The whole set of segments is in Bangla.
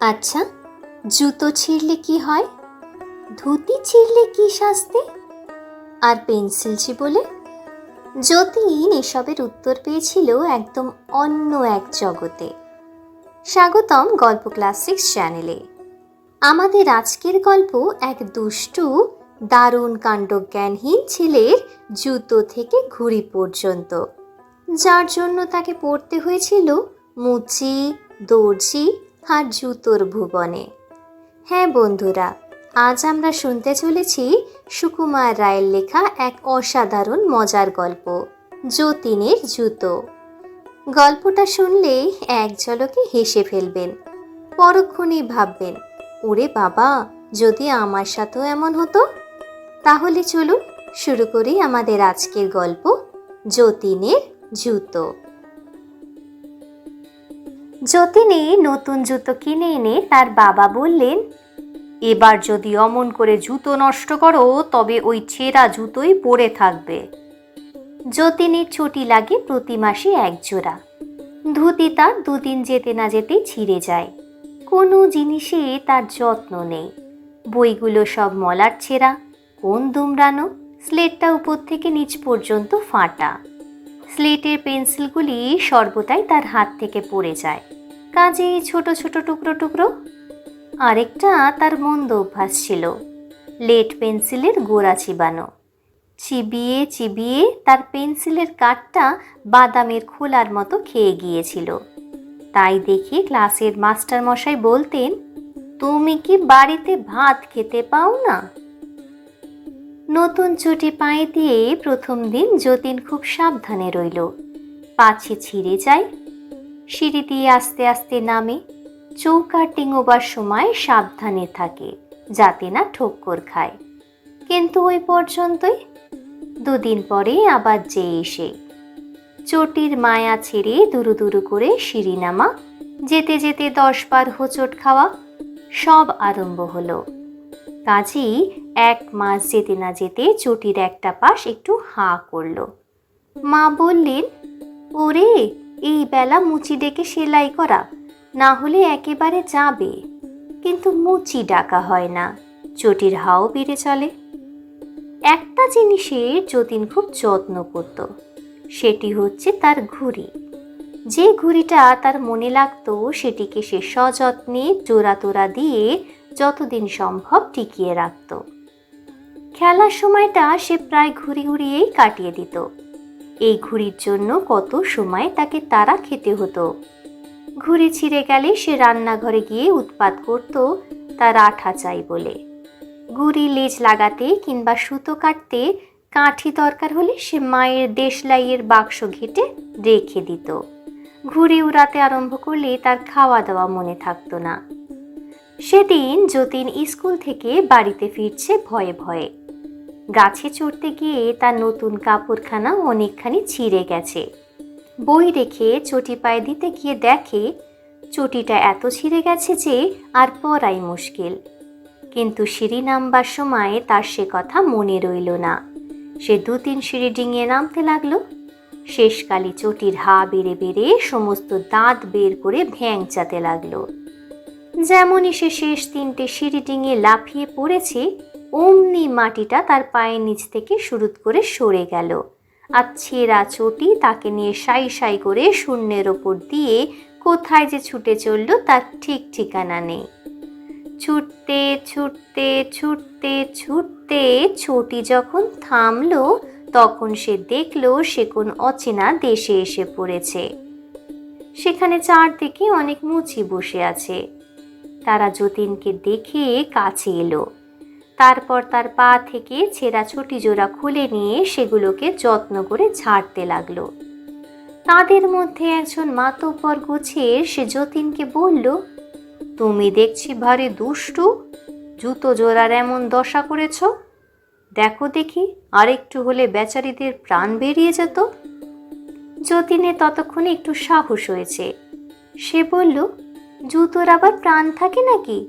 আচ্ছা জুতো ছিঁড়লে কি হয়? ধুতি ছিঁড়লে কি শাস্তি? আর পেন্সিল বলে? যতীন এসবের উত্তর পেয়েছিল একদম অন্য এক জগতে। স্বাগতম গল্প ক্লাস সিক্স চ্যানেলে। আমাদের আজকের গল্প এক দুষ্টু, দারুণ কাণ্ডজ্ঞানহীন ছেলের জুতো থেকে ঘুড়ি পর্যন্ত। যার জন্য তাকে পড়তে হয়েছিল মুচি, দর্জি আর জুতোর ভুবনে। হ্যাঁ বন্ধুরা, আজ আমরা শুনতে চলেছি সুকুমার রায়ের লেখা এক অসাধারণ মজার গল্প, যতীনের জুতো। গল্পটা শুনলে এক ঝলকে হেসে ফেলবেন, পরক্ষণেই ভাববেন, ওরে বাবা, যদি আমার সাথেও এমন হতো? তাহলে চলুন শুরু করি আমাদের আজকের গল্প, যতীনের জুতো। যতীনে নতুন জুতো কিনে এনে তার বাবা বললেন, এবার যদি অমন করে জুতো নষ্ট করো, তবে ওই ছেঁড়া জুতোই পরে থাকবে। যতীনের ছুটি লাগে প্রতি মাসে এক জোড়া। ধুতি তার দুদিন যেতে না যেতেই ছিঁড়ে যায়। কোনো জিনিসে তার যত্ন নেই। বইগুলো সব মলার ছেঁড়া, কোন দুমড়ানো, স্লেটটা উপর থেকে নিচ পর্যন্ত ফাটা। স্লেটের পেন্সিলগুলি সর্বদাই তার হাত থেকে পড়ে যায়। কাজেই ছোট ছোট টুকরো টুকরো। আরেকটা তার মন্দ অভ্যাস ছিল, লেট পেন্সিলের গোড়া চিবানো। চিবিয়ে চিবিয়ে তার পেন্সিলের কাঠটা বাদামের খোলার মতো খেয়ে গিয়েছিল। তাই দেখে ক্লাসের মাস্টারমশাই বলতেন, তুমি কি বাড়িতে ভাত খেতে পাও না? নতুন চটি পায়ে দিয়ে প্রথম দিন যতীন খুব সাবধানে রইল। পাছে ছিঁড়ে যায়। সিঁড়ি দিয়ে আস্তে আস্তে নামে। চৌকা টিঙোবার সময় সাবধানে থাকে, যাতে না ঠক্কর খায়। কিন্তু ওই পর্যন্তই। দুদিন পরে আবার যে এসে। চটির মায়া ছেড়ে দুরু দুরু করে সিঁড়ি নামা। যেতে যেতে দশ বার হোঁচট খাওয়া। সব আরম্ভ হলো। কাজেই এক মাস যেতে না যেতে চটির একটা পাশ একটু হাঁ করল। মা বললেন, ওরে, এই বেলা মুচি ডেকে সেলাই করা, না হলে একেবারে যাবে। কিন্তু মুচি ডাকা হয় না, চটির হাও বেড়ে চলে। একটা জিনিসের যতীন খুব যত্ন করত, সেটি হচ্ছে তার ঘুড়ি। যে ঘুড়িটা তার মনে লাগতো সেটিকে সে সযত্নে জোড়া তোড়া দিয়ে যতদিন সম্ভব টিকিয়ে রাখত। খেলার সময়টা সে প্রায় ঘুরি ঘুরিয়েই কাটিয়ে দিত। এই ঘুড়ির জন্য কত সময় তাকে তারা খেতে হতো। ঘুড়ি ছিঁড়ে গেলে সে রান্নাঘরে গিয়ে উৎপাত করত, তার আঠা চাই বলে। গুড়ি লেজ লাগাতে কিংবা সুতো কাটতে কাঠি দরকার হলে সে মায়ের দেশলাইয়ের বাক্স ঘেটে রেখে দিত। ঘুড়ি উড়াতে আরম্ভ করলে তার খাওয়া দাওয়া মনে থাকতো না। সেদিন যতীন স্কুল থেকে বাড়িতে ফিরছে ভয়ে ভয়ে। গাছে চড়তে গিয়ে তার নতুন কাপড়খানা অনেকখানি ছিঁড়ে গেছে। বই রেখে চটি পায়ে দিতে গিয়ে দেখে চটিটা এত ছিঁড়ে গেছে যে আর পরাই মুশকিল। কিন্তু সিঁড়ি নামবার সময় তার সে কথা মনে রইল না। সে দু তিন সিঁড়ি ডিঙিয়ে নামতে লাগল। শেষকালে চটির হা বেড়ে বেড়ে সমস্ত দাঁত বের করে ভ্যাংচাতে লাগল। যেমনই সে শেষ তিনটে সিঁড়ি ডিঙিয়ে লাফিয়ে পড়েছে, অমনি মাটিটা তার পায়ের নিচ থেকে শুরুত করে সরে গেল। আর ছেঁড়া চটি তাকে নিয়ে সাই সাই করে শূন্যের ওপর দিয়ে কোথায় যে ছুটে চলল তার ঠিক ঠিকানা নেই। ছুটতে ছুটতে ছুটতে ছুটতে ছুটি যখন থামলো, তখন সে দেখল সে কোন অচেনা দেশে এসে পড়েছে। সেখানে চারদিকে অনেক মুচি বসে আছে। তারা যতীনকে দেখে কাছে এলো। তারপর তার পা থেকে ছেঁড়া ছুটি জোড়া খুলে নিয়ে সেগুলোকে যত্ন করে ঝাড়তে লাগল। তাদের মধ্যে একজন মাতব্বর গোছের সে যতীনকে বলল, তুমি দেখছি ভারী দুষ্টু, জুতো জোড়ার এমন দশা করেছ। দেখো দেখি, আরেকটু হলে বেচারিদের প্রাণ বেরিয়ে যেত। যতীনের ততক্ষণে একটু সাহস হয়েছে। সে বলল জুতোর আবার প্রাণ থাকে নাকি?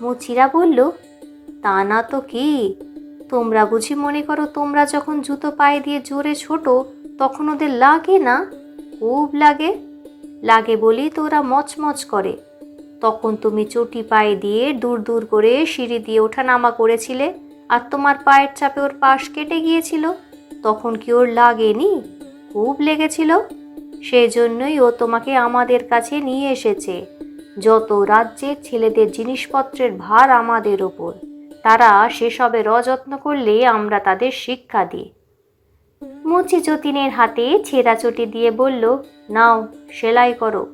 মুচিরা বলল, তা না তো কি? তোমরা বুঝি মনে করো তোমরা যখন জুতো পায়ে দিয়ে জোরে ছোটো, তখন ওদের লাগে না? খুব লাগে। লাগে বলেই তো ওরা মচমচ করে। তখন তুমি চটি পায়ে দিয়ে দূর দূর করে সিঁড়ি দিয়ে ওঠা নামা করেছিলে আর তোমার পায়ের চাপে ওর পাশ কেটে গিয়েছিল। তখন কি ওর লাগেনি? খুব লেগেছিল। সেই জন্যই ও তোমাকে আমাদের কাছে নিয়ে এসেছে। যত রাজ্যের ছেলেদের জিনিসপত্রের ভার আমাদের ওপর, তারা সেসবে রযত্ন করলে আমরা তাদের শিক্ষা দিই। মুচি যতীনের হাতে ছেঁড়া চটি দিয়ে বলল, নাও, সেলাই করো।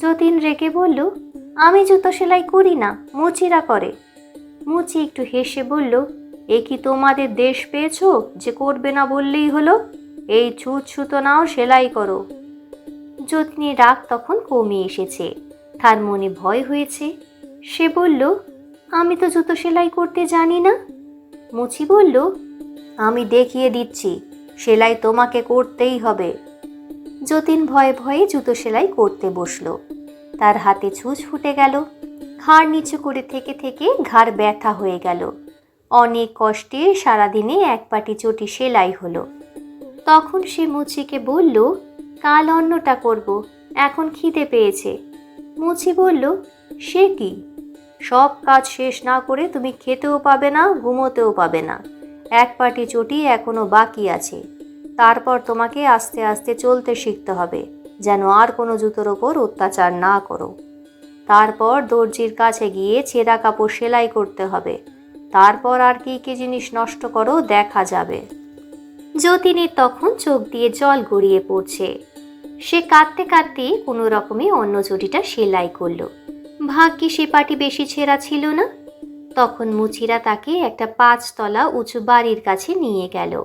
যতীন রেগে বলল, আমি জুতো সেলাই করি না, মুচিরা করে। মুচি একটু হেসে বলল, এ কি তোমাদের দেশ পেয়েছ যে করবে না বললেই হলো? এই ছুত ছুতো নাও, সেলাই করো। যত্নীর রাগ তখন কমে এসেছে। তার মনে ভয় হয়েছে। সে বলল, আমি তো জুতো সেলাই করতে জানি না। মুচি বলল, আমি দেখিয়ে দিচ্ছি, সেলাই তোমাকে করতেই হবে। যতীন ভয়ে ভয়ে জুতো সেলাই করতে বসল। তার হাতে ছুঁচ ফুটে গেল। ঘাড় নিচু করে থেকে থেকে ঘাড় ব্যথা হয়ে গেল। অনেক কষ্টে সারাদিনে এক পাটি চটি সেলাই হলো। তখন সে মুচিকে বলল, কাল অন্যটা করব, এখন খিদে পেয়েছে। মুচি বলল, সে কি? সব কাজ শেষ না করে তুমি খেতেও পাবে না, ঘুমোতেও পাবে না। এক পাটি চটি এখনও বাকি আছে। তারপর তোমাকে আস্তে আস্তে চলতে শিখতে হবে, যেন আর কোনো জুতোর ওপর অত্যাচার না করো। তারপর দর্জির কাছে গিয়ে ছেঁড়া কাপড় সেলাই করতে হবে। তারপর আর কি কি জিনিস নষ্ট করো দেখা যাবে। যতীনের তখন চোখ দিয়ে জল গড়িয়ে পড়ছে। সে কাঁদতে কাঁদতে কোনো রকমে অন্য চটিটা সেলাই করল। ভাগ্যে সে পাটি বেশি ছেঁড়া ছিল না। তখন মুচিরা তাকে একটা পাঁচতলা উঁচু বাড়ির কাছে নিয়ে গেল।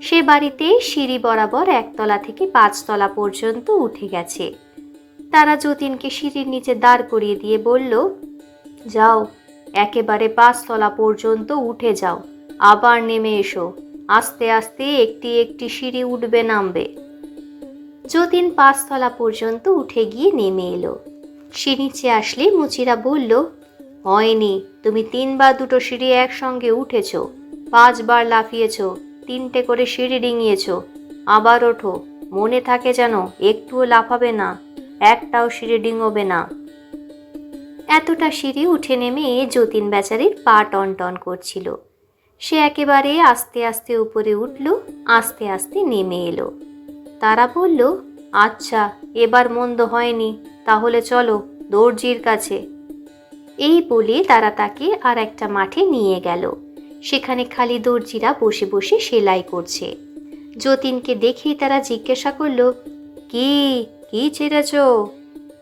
সে বাড়িতে সিঁড়ি বরাবর একতলা থেকে পাঁচতলা পর্যন্ত উঠে গেছে। তারা যতীনকে সিঁড়ির নিচে দাঁড় করিয়ে দিয়ে বলল, যাও, একেবারে পাঁচতলা পর্যন্ত উঠে যাও। আবার নেমে এসো। আস্তে আস্তে একটি একটি সিঁড়ি উঠবে, নামবে। যতীন পাঁচতলা পর্যন্ত উঠে গিয়ে নেমে এলো। সে নিচে আসলে মুচিরা বলল হয়নি তুমি তিনবার দুটো সিঁড়ি একসঙ্গে উঠেছ, পাঁচবার লাফিয়েছ, তিনটে করে সিঁড়ি ডিঙিয়েছ, আবার ওঠো, মনে থাকে যেন একটুও লাফাবে না, একটাও সিঁড়ি ডিঙোবে না। এতটা সিঁড়ি উঠে নেমে যতীন বেচারির পা টন টন করছিল। সে একেবারে আস্তে আস্তে উপরে উঠল, আস্তে আস্তে নেমে এলো। তারা বলল আচ্ছা এবার মন্দ হয়নি, তাহলে চলো দর্জির কাছে। এই বলে তারা তাকে আর একটা মাঠে নিয়ে গেল। সেখানে খালি দর্জিরা বসে বসে সেলাই করছে। যতীনকে দেখেই তারা জিজ্ঞাসা করল, কি কি ছেড়েছ?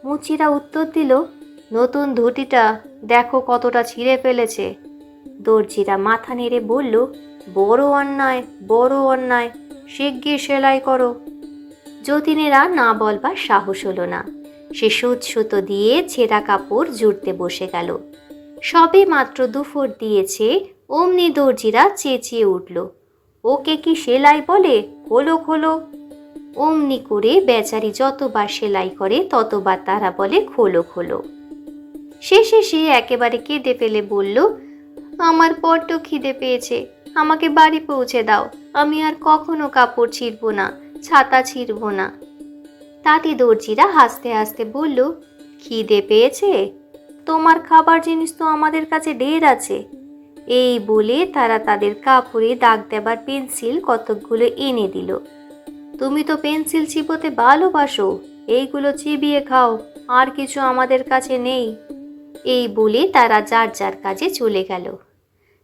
মুচিরা উত্তর দিল, নতুন ধুতিটা দেখো কতটা ছিঁড়ে ফেলেছে। দর্জিরা মাথা নেড়ে বলল, বড় অন্যায় বড় অন্যায়, শিগগির সেলাই করো। যতীনেরা না বলবার সাহস হলো না। সে সুচ সুতো দিয়ে ছেঁড়া কাপড় জুড়তে বসে গেল। সবে মাত্র দুফোর দিয়েছে, অমনি দর্জিরা চেঁচিয়ে উঠল। ওকে কি সেলাই বলে? খোলো খোলো। অমনি করে বেচারি যতবার সেলাই করে, ততবার তারা বলে, খোলো খোলো। শেষে সে একেবারে কেঁদে ফেলে বলল, আমার বড্ড খিদে পেয়েছে। আমাকে বাড়ি পৌঁছে দাও। আমি আর কখনো কাপড় ছিঁড়ব না। ছাতা ছিঁড়ব না। তাতে দর্জিরা হাসতে হাসতে বলল, খিদে পেয়েছে? তোমার খাবার জিনিস তো আমাদের কাছে ঢের আছে। এই বলে তারা তাদের কাপড়ে দাগ দেবার পেন্সিল কতকগুলো এনে দিল। তুমি তো পেন্সিল চিবোতে ভালোবাসো, এইগুলো চিবিয়ে খাও, আর কিছু আমাদের কাছে নেই। এই বলে তারা যার যার কাজে চলে গেল।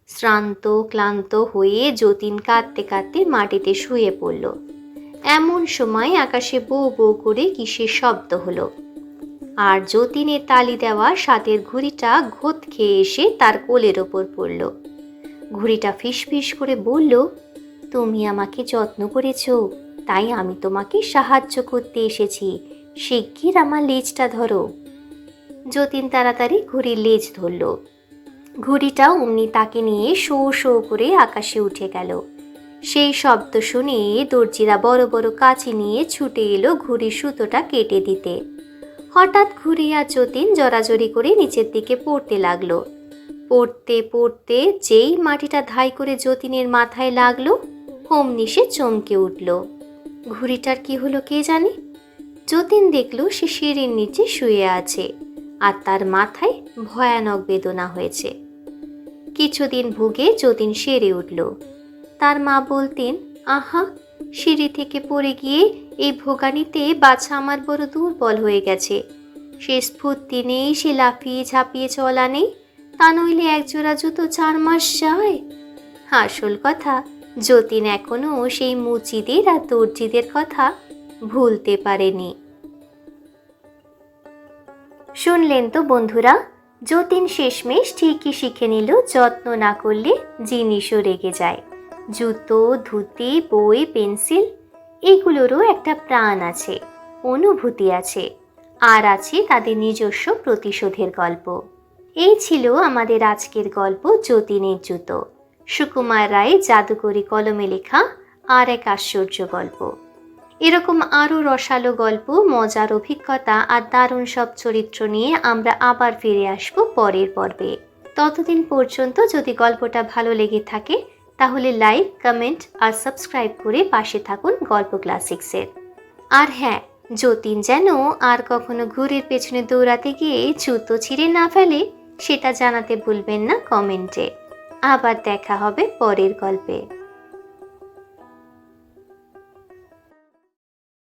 শ্রান্ত, ক্লান্ত হয়ে যতীন কাঁদতে কাঁদতে মাটিতে শুয়ে পড়ল। এমন সময় আকাশে বউ বউ করে কিসের শব্দ হলো। আর যতীনের তালি দেওয়া সাতের ঘুড়িটা ঘোত খেয়ে এসে তার কোলের ওপর পড়ল। ঘুড়িটা ফিসফিস করে বলল, তুমি আমাকে যত্ন করেছ, তাই আমি তোমাকে সাহায্য করতে এসেছি। শিগগির আমার লেজটা ধরো। যতীন তাড়াতাড়ি ঘুড়ির লেজ ধরল। ঘুড়িটা অমনি তাকে নিয়ে শো শো করে আকাশে উঠে গেল। সেই শব্দ শুনে দর্জিরা বড় বড় কাঁচি নিয়ে ছুটে এলো ঘুড়ির সুতোটা কেটে দিতে। হঠাৎ আর যতীন জড়াজড়ি করে নিচের দিকে পড়তে লাগল। পড়তে পড়তে যেই মাটিটা ধাই করে যতীনের মাথায় লাগল হোমনি সে চমকে উঠল। ঘুড়িটার কি হলো কে জানে? যতীন দেখল সে সিঁড়ির নিচে শুয়ে আছে আর তার মাথায় ভয়ানক বেদনা হয়েছে। কিছুদিন ভুগে যতীন সেরে উঠল। তার মা বলতেন, আহা, সিঁড়ি থেকে পড়ে গিয়ে এই ভোগানিতে বাছা আমার বড় দুর্বল হয়ে গেছে। সে স্ফূর্তি নেই, সে লাফিয়ে ঝাঁপিয়ে চলা নেই তা নইলে একজোড়া জুতো চার মাস যায়। আসল কথা, যতীন এখনও সেই মুচিদের আর দর্জিদের কথা ভুলতে পারেনি। শুনলেন তো বন্ধুরা, যতীন শেষমেশ ঠিকই শিখে নিল, যত্ন না করলে জিনিসও রেগে যায়। জুতো, ধুতি, বই, পেন্সিল, এগুলোরও একটা প্রাণ আছে, অনুভূতি আছে। আর আছে তাদের নিজস্ব প্রতিশোধের গল্প। এই ছিল আমাদের আজকের গল্প যতীনের জুতো। সুকুমার রায় জাদুকরি কলমে লেখা আর এক আশ্চর্য গল্প। এরকম আরও রসালো গল্প, মজার অভিজ্ঞতা আর দারুণ সব চরিত্র নিয়ে আমরা আবার ফিরে আসব পরের পর্বে। ততদিন পর্যন্ত যদি গল্পটা ভালো লেগে থাকে তাহলে লাইক, কমেন্ট আর সাবস্ক্রাইব করে পাশে থাকুন গল্প ক্লাসিক্সের আর হ্যাঁ যতীন যেন আর কখনো ঘুরের পেছনে দৌড়াতে গিয়ে জুতো ছিঁড়ে না ফেলে, সেটা জানাতে ভুলবেন না কমেন্টে। আবার দেখা হবে পরের গল্পে।